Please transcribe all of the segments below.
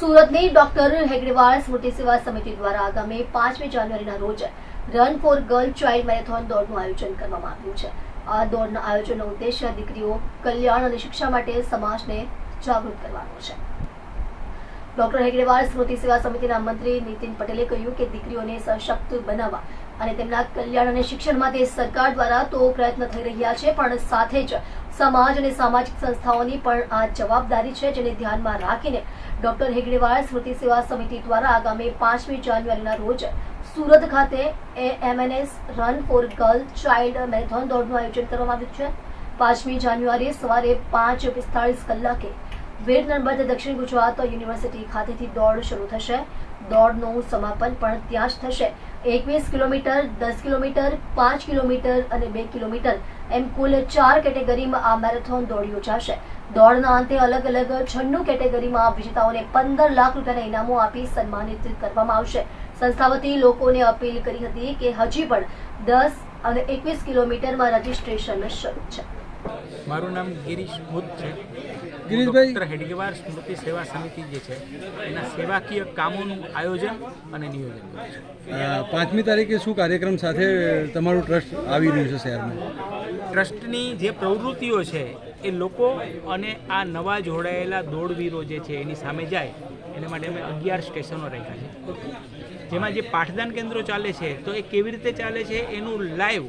સુરતની ડોક્ટર હેગડેવાળ સ્મૃતિ સેવા સમિતિ દ્વારા આગામી પાંચમી જાન્યુઆરીના રોજ run for girl child marathon દોડનું આયોજન કરવામાં આવ્યું છે. આ દોડના આયોજનનો ઉદ્દેશ્ય દીકરીઓ કલ્યાણ અને શિક્ષા માટે સમાજને જાગૃત કરવાનો છે. ડોક્ટર હેગડેવાળ સ્મૃતિ સેવા સમિતિના મંત્રી નીતિન પટેલે કહ્યું કે દીકરીઓને સશક્ત બનાવવા અને તેમના કલ્યાણ અને શિક્ષણ માટે સરકાર દ્વારા તો પ્રયત્ન થઈ રહ્યા છે, પણ સાથે જ સમાજ અને સામાજિક સંસ્થાઓની પણ આ જવાબદારી છે જેને ધ્યાનમાં રાખીને ડોક્ટર હેગડેવાળ સ્મૃતિ સેવા સમિતિ દ્વારા આગામી પાંચમી જાન્યુઆરીના રોજ સુરત ખાતે AMNS run for girl child marathon દોડનું આયોજન કરવામાં આવ્યું છે. પાંચમી જાન્યુઆરીએ સવારે પાંચ પિસ્તાળીસ કલાકે વેર નર્મદ દક્ષિણ ગુજરાત યુનિવર્સિટી ખાતેથી દોડ શરૂ થશે. દોડનું સમાપન પણ ત્યાં જ થશે. એકવીસ કિલોમીટર, દસ કિલોમીટર, પાંચ કિલોમીટર અને બે કિલોમીટર. એમ કુલ ચાર કેટેગરીમાં આ મેરેથોન દોડ યોજાશે. દોડના અંતે અલગ અલગ છન્નું કેટેગરીમાં વિજેતાઓને પંદર લાખ રૂપિયાના ઇનામો આપી સન્માનિત કરવામાં આવશે. સંસ્થા વતી લોકોને અપીલ કરી હતી કે હજી પણ દસ અને એકવીસ કિલોમીટરમાં રજીસ્ટ્રેશન શરૂ છે. મારું નામ ગિરીશ બુદ્ધ છે ડૉક્ટર હેડગેવાર સ્મૃતિ સેવા સમિતિ જે છે એના સેવાકીય કામોનું આયોજન અને નિયોજન પાંચમી તારીખે શું કાર્યક્રમ સાથે તમારું ટ્રસ્ટ આવી રહ્યું છે શહેરમાં? ટ્રસ્ટની જે પ્રવૃત્તિઓ છે એ લોકો અને આ નવા જોડાયેલા દોડવીરો જે છે એની સામે જાય. એના માટે અમે અગિયાર સ્ટેશનો રાખ્યા છે. જેમાં જે પાઠદાન કેન્દ્રો ચાલે છે તો એ કેવી રીતે ચાલે છે એનું લાઈવ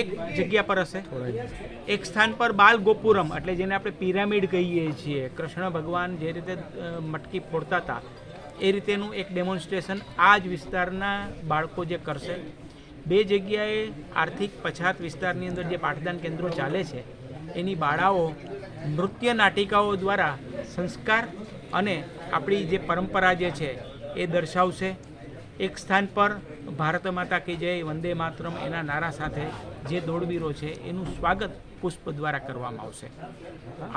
એક જગ્યા પર હશે. એક સ્થાન પર બાલ ગોપુરમ એટલે જેને આપણે પિરામિડ કહીએ છીએ. કૃષ્ણ ભગવાન જે રીતે મટકી ફોડતા હતા એ રીતેનું એક ડેમોન્સ્ટ્રેશન આ જ વિસ્તારના બાળકો જે કરશે. બે જગ્યાએ આર્થિક પછાત વિસ્તારની અંદર જે પાઠદાન કેન્દ્રો ચાલે છે, એની બાળાઓ નૃત્ય નાટિકાઓ દ્વારા સંસ્કાર અને આપણી જે પરંપરા જે છે, એ દર્શાવશે. એક સ્થાન પર ભારત માતા કે જય, વંદે માતરમ એના નારા સાથે જે દોડવીરો છે, એનું સ્વાગત પુષ્પ દ્વારા કરવામાં આવશે.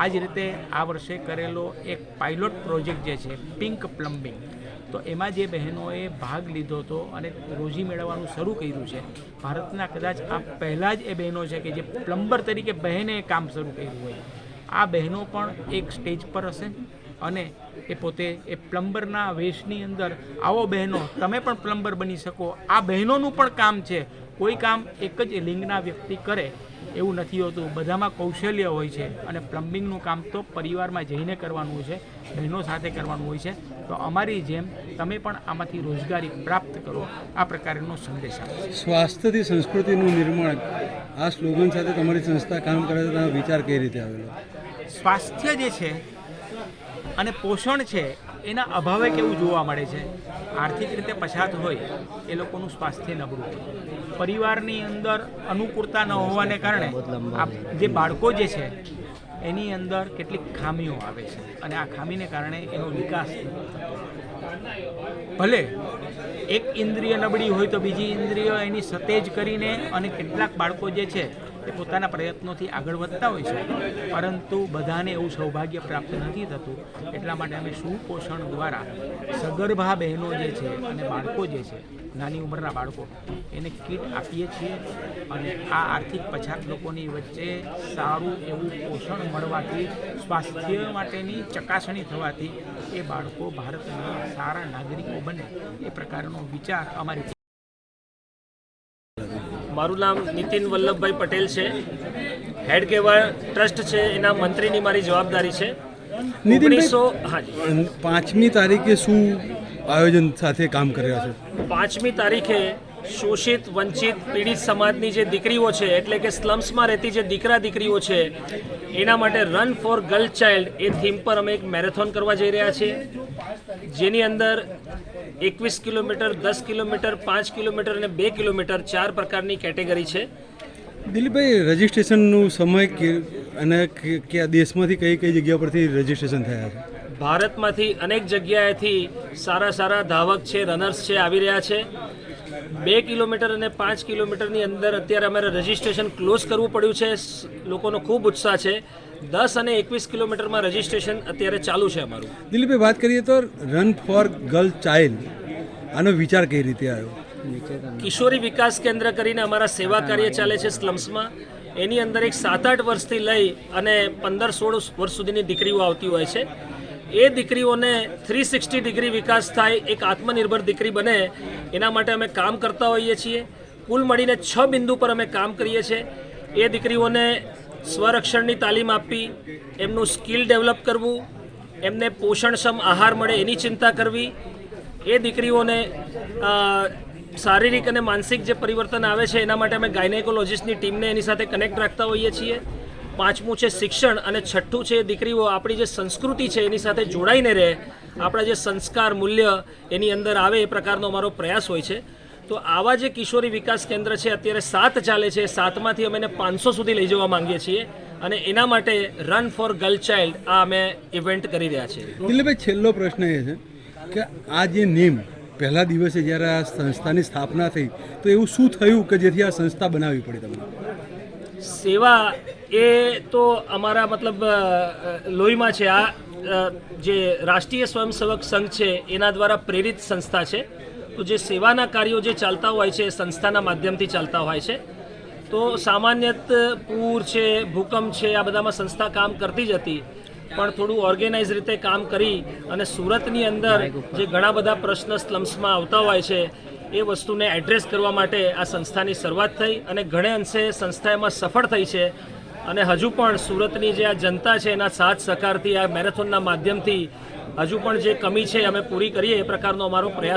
આ જ રીતે આ વર્ષે કરેલો એક પાયલોટ પ્રોજેક્ટ જે છે પિંક પ્લમ્બિંગ તો એમાં જે બહેનોએ ભાગ લીધો હતો અને રોજી મેળવવાનું શરૂ કર્યું છે, ભારતના કદાચ આ પહેલાં જ એ બહેનો છે કે જે પ્લમ્બર તરીકે બહેને કામ શરૂ કર્યું હોય. આ બહેનો પણ એક સ્ટેજ પર હશે. અને એ પોતે એ પ્લમ્બરના વેશની અંદર આવો બહેનો તમે પણ પ્લમ્બર બની શકો. આ બહેનોનું પણ કામ છે. કોઈ કામ એક જ લિંગના વ્યક્તિ કરે એવું નથી હોતું. બધામાં કૌશલ્ય હોય છે અને પ્લમ્બિંગનું કામ તો પરિવારમાં જઈને કરવાનું હોય છે બહેનો સાથે કરવાનું હોય છે. તો અમારી જેમ તમે પણ આમાંથી રોજગારી પ્રાપ્ત કરો. આ પ્રકારનો સંદેશ આપો. સ્વાસ્થ્યથી સંસ્કૃતિનું નિર્માણ. આ સ્લોગન સાથે તમારી સંસ્થા કામ કરે તો વિચાર કઈ રીતે આવેલો? સ્વાસ્થ્ય જે છે અને પોષણ છે, એના અભાવે કેવું જોવા મળે છે? આર્થિક રીતે પછાત હોય, એ લોકોનું સ્વાસ્થ્ય નબળું. પરિવારની અંદર અનુકૂળતા ન હોવાને કારણે જે બાળકો જે છે, એની અંદર કેટલીક ખામીઓ આવે છે. અને આ ખામીને કારણે એનો વિકાસ ભલે એક ઇન્દ્રિય નબળી હોય તો બીજી ઇન્દ્રિય એની સતેજ કરીને અને કેટલાક બાળકો જે છે એ પોતાના પ્રયત્નોથી આગળ વધતા હોય છે. પરંતુ બધાને એવું સૌભાગ્ય પ્રાપ્ત નથી થતું. એટલા માટે અમે સુપોષણ દ્વારા સગર્ભા બહેનો જે છે અને બાળકો જે છે, નાની ઉંમરના બાળકો, એને કીટ આપીએ છીએ અને આ આર્થિક પછાત લોકોની વચ્ચે સારું એવું પોષણ મળવાથી, સ્વાસ્થ્ય માટેની ચકાસણી થવાથી એ બાળકો ભારતના સારા નાગરિકો બને. એ પ્રકારનો વિચાર અમારી મારું નામ નીતિન વલ્લભભાઈ પટેલ છે. હેડ કેવા ટ્રસ્ટ છે એના મંત્રીની મારી જવાબદારી છે. ઓગણીસો હાજી પાંચમી તારીખે શું આયોજન સાથે કામ કર્યા છે? પાંચમી તારીખે શોષિત વંચિત પીડિત સમાજની જે દીકરીઓ છે એટલે કે સ્લમ્સમાં રહેતી જે દીકરા દીકરીઓ છે એના માટે રન ફોર ગર્લ ચાઇલ્ડ એ થીમ પર અમે એક મેરેથોન કરવા જઈ રહ્યા છીએ. જેની અંદર એકવીસ કિલોમીટર દસ કિલોમીટર પાંચ કિલોમીટર અને બે કિલોમીટર ચાર પ્રકારની કેટેગરી છે. દિલીપભાઈ રજિસ્ટ્રેશનનું સમય અને કયા દેશમાંથી કઈ કઈ જગ્યા પરથી રજિસ્ટ્રેશન થયા છે? ભારતમાંથી અનેક જગ્યાએથી સારા સારા ધાવક છે રનર્સ છે આવી રહ્યા છે. બે કિલોમીટર અને પાંચ કિલોમીટરની અંદર અત્યારે અમારે રજિસ્ટ્રેશન ક્લોઝ કરવું પડ્યું છે. લોકોનો ખૂબ ઉત્સાહ છે. દસ અને એકવીસ કિલોમીટરમાં રજિસ્ટ્રેશન અત્યારે ચાલુ છે અમારું. દિલીપભાઈ વાત કરીએ તો રન ફોર ગર્લ ચાઇલ્ડ આનો વિચાર કઈ રીતે આવ્યો? કિશોરી વિકાસ કેન્દ્ર કરીને અમારા સેવા કાર્ય ચાલે છે સ્લમ્સમાં એની અંદર એક સાત આઠ વર્ષથી લઈ અને પંદર સોળ વર્ષ સુધીની દીકરીઓ આવતી હોય છે. એ દીકરીઓને થ્રી સિક્સટી ડિગ્રી વિકાસ થાય, એક આત્મનિર્ભર દીકરી બને, એના માટે અમે કામ કરતા હોઈએ છીએ. કુલ મળીને છ બિંદુ પર અમે કામ કરીએ છીએ. એ દીકરીઓને સ્વરક્ષણની તાલીમ આપવી એમનું સ્કિલ ડેવલપ કરવું, એમને પોષણક્ષમ આહાર મળે એની ચિંતા કરવી. એ દીકરીઓને શારીરિક અને માનસિક જે પરિવર્તન આવે છે એના માટે અમે ગાયનેકોલોજીસ્ટની ટીમને એની સાથે કનેક્ટ રાખતા હોઈએ છીએ. પાંચમું છે શિક્ષણ અને છઠ્ઠું છે દીકરીઓ આપણી જે સંસ્કૃતિ છે એની સાથે જોડાઈને રહે આપણા જે સંસ્કાર મૂલ્ય એની અંદર આવે એ પ્રકારનો અમારો પ્રયાસ હોય છે. તો આવા જે કિશોરી વિકાસ કેન્દ્ર છે અત્યારે સાત ચાલે છે સાતમાંથી અમે એને પાંચસો સુધી લઈ જવા માંગીએ છીએ અને એના માટે રન ફોર ગર્લ ચાઇલ્ડ આ અમે ઇવેન્ટ કરી રહ્યા છીએ. દિલીપભાઈ છેલ્લો પ્રશ્ન એ છે કે આ જે નેમ પહેલા દિવસે જ્યારે આ સંસ્થાની સ્થાપના થઈ તો એવું શું થયું કે જેથી આ સંસ્થા બનાવવી પડી તમને? સેવા એ તો અમારા મતલબ લોહીમાં છે. આ જે રાષ્ટ્રીય સ્વયંસેવક સંઘ છે, એના દ્વારા પ્રેરિત સંસ્થા છે. તો જે સેવાના કાર્યો જે ચાલતા હોય છે, એ સંસ્થાના માધ્યમથી ચાલતા હોય છે. તો સામાન્યત પૂર છે, ભૂકંપ છે, આ બધામાં સંસ્થા કામ કરતી જ હતી. પણ થોડું ઓર્ગેનાઇઝ રીતે કામ કરી અને સુરતની અંદર જે ઘણા બધા પ્રશ્ન સ્લમ્સમાં આવતા હોય છે, એ વસ્તુને એડ્રેસ કરવા માટે આ સંસ્થાની શરૂઆત થઈ અને ઘણે અંશે સંસ્થા એમાં સફળ થઈ છે. અને હજુ પણ સુરતની જે આ જનતા છે, એના સાથ સહકારથી આ મેરેથોનના માધ્યમથી હજુ પણ જે કમી છે, અમે પૂરી કરીએ એ પ્રકારનો અમારો પ્રયાસ